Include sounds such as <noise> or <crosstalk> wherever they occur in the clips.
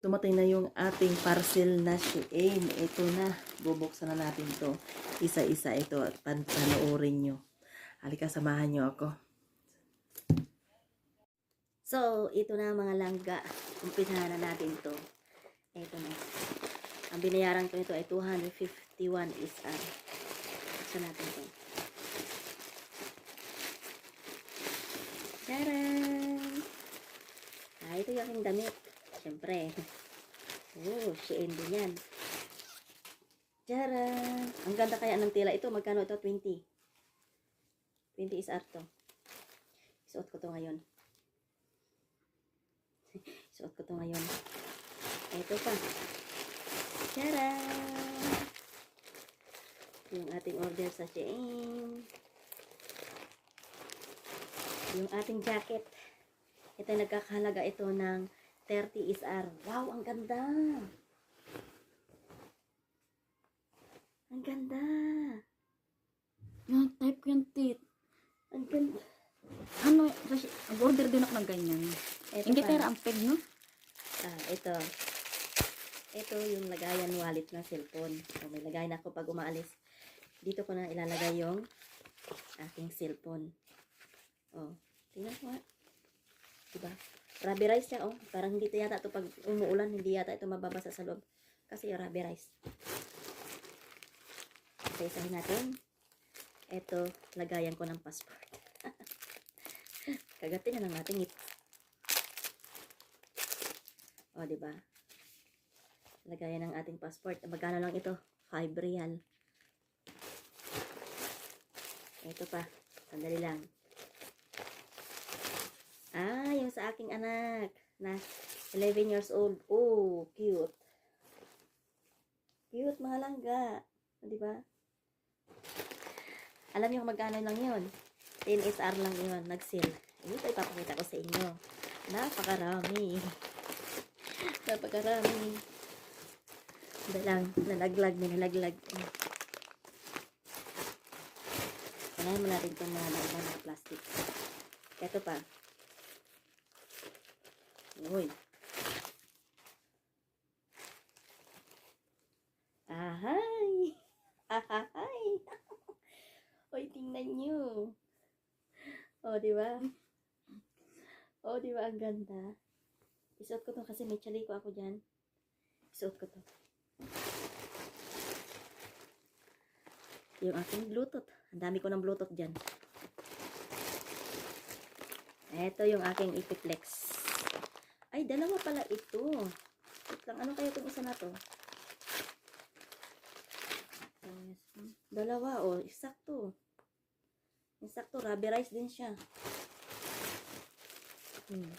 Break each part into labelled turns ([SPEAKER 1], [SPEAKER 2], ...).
[SPEAKER 1] Dumating na yung ating parcel na Shein. Ito na. Bubuksan na natin to. Isa-isa ito at pan- panoorin nyo. Halika, samahan nyo ako.
[SPEAKER 2] So, ito na mga langga. Umpisa na natin to. Ito na. Ang binayaran ko nito ay 251 is uh, buksan natin to. Taran! Ah, ito yung aking damit. Siyempre. Oh, Shein din yan. Taran! Ang ganda kaya ng tela ito. Magkano ito? 20. 20 is art to. Isuot ko to ngayon. <laughs> Suot ko to ngayon. Ito pa. Tara! Yung ating order sa Shein. Yung ating jacket. Ito nagkakahalaga ito ng 30 SR. Wow, ang ganda! Ang ganda!
[SPEAKER 3] Yung type ko yung tit.
[SPEAKER 2] Ang ganda!
[SPEAKER 3] Ano, order din ako ng ganyan.
[SPEAKER 2] Ito
[SPEAKER 3] Hindi pera ang peg, no?
[SPEAKER 2] Ah, ito. Ito yung lagayan wallet ng cellphone. So, may lagay na ako pag umaalis. Dito ko na ilalagay yung aking cellphone. Oh, tingnan mo nga. Diba? Rubberized siya, oh. Parang hindi yata ito pag umuulan, hindi yata ito mababasa sa loob. Kasi rubberized. Isa-isahin natin. Ito, lagayan ko ng passport. <laughs> Kagatin na lang natin ito. O, di ba? Lagayan ng ating passport. Magkano lang ito? 5 real. Ito pa. Sandali lang. Sa aking anak na 11 years old. Oh, cute. Cute, mga langga. Di ba? Alam niyo magkano lang yun? 10 SR lang yun. Nag-sale. Ito ipapakita ko sa inyo. Napakarami. <laughs> Napakarami. Hindi lang, nalaglag, nalaglag. Kailangan mo natin itong mga laman ng plastic. Ito pa. Uy. Ahay! <laughs> Ahay! <laughs> Uy, tingnan nyo. O, di ba? O, di ba? Ang ganda. Isuot ko to kasi may chaliko ako dyan. Isuot ko to. Yung aking bluetooth. Ang dami ko ng bluetooth dyan. Ito yung aking ipiplex. Ay, dalawa pala ito. Wait lang, ano kaya itong isa na to? Dalawa, oh. Isakto. Isakto, rubberized din siya. Hmm.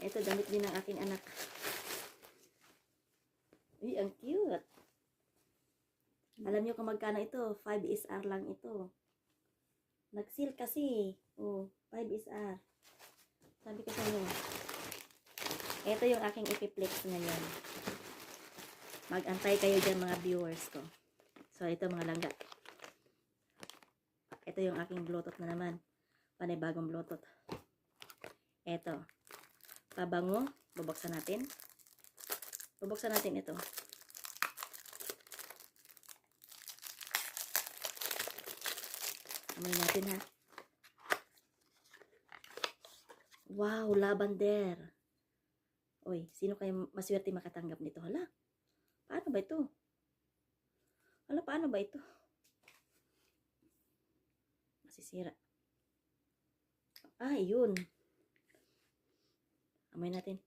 [SPEAKER 2] Ito, damit din ng aking anak. Uy, ang cute. Alam niyo kung magkano ito? 5 SR lang ito. Nag-seal kasi. Oh, 5 SR. Sabi ko sa inyo. Ito yung aking ipiplex ngayon. Mag-antay kayo dyan mga viewers ko. So, ito mga langga. Ito yung aking bluetooth na naman. Panibagong bluetooth. Ito. Pabango. Bubuksan natin. Bubuksan natin ito. Amoy natin ha. Wow, lavender. Uy, sino kayo maswerte makatanggap nito? Hala, paano ba ito? Hala, paano ba ito? Masisira. Ah, yun. Amoy natin.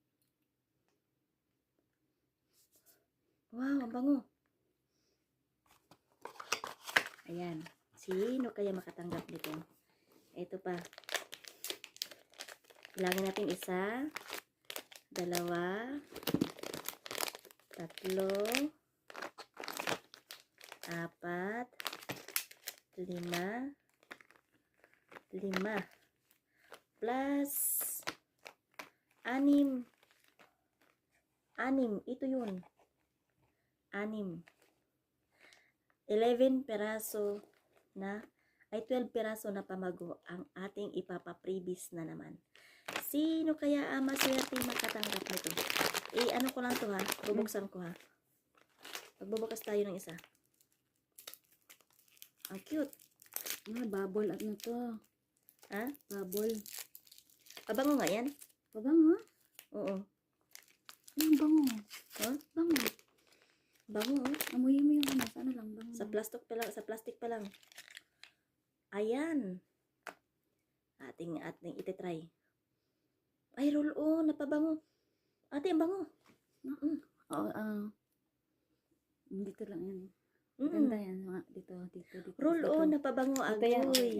[SPEAKER 2] Wow, ang bango. Ayan. Sino kaya makatanggap nito? Ito pa. Ilagay natin isa, dalawa, tatlo, apat, lima, lima, plus, anim, anim, ito yun, anim, 11 peraso na ay 12 peraso na pamago ang ating ipapa-previs na naman. Sino kaya ang maswerte makatanggap nito? Eh, ano ko lang to ha. Bubuksan ko ha. Magbubukas tayo ng isa. Ang cute.
[SPEAKER 3] Ah, bubble. Ano to?
[SPEAKER 2] Ha?
[SPEAKER 3] Bubble.
[SPEAKER 2] Pabango nga yan.
[SPEAKER 3] Pabango?
[SPEAKER 2] Oo.
[SPEAKER 3] Anong bango?
[SPEAKER 2] Huh?
[SPEAKER 3] Bango.
[SPEAKER 2] Bango. oh.
[SPEAKER 3] Amuyin mo yung ano. Sa ano lang? Bango.
[SPEAKER 2] Sa plastic pa lang. Sa plastic pa lang. Ayan. Ating, ating ititry. Ay, roll on. Napabango. Ate, ang bango.
[SPEAKER 3] Oo, ah. Dito lang yan.
[SPEAKER 2] Mm.
[SPEAKER 3] Maganda yan. Mga dito, dito, dito.
[SPEAKER 2] Roll
[SPEAKER 3] dito.
[SPEAKER 2] on. Napabango.
[SPEAKER 3] Ito yan.
[SPEAKER 2] Agoy.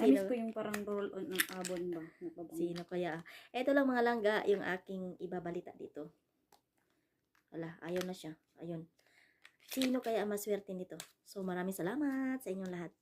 [SPEAKER 3] Namiss ko yung parang roll on ng abon ba? Napabango.
[SPEAKER 2] sino kaya? Ito lang mga langga yung aking ibabalita dito. Wala, ayaw na siya. Ayun. Sino kaya ang maswerte nito? So maraming salamat sa inyong lahat.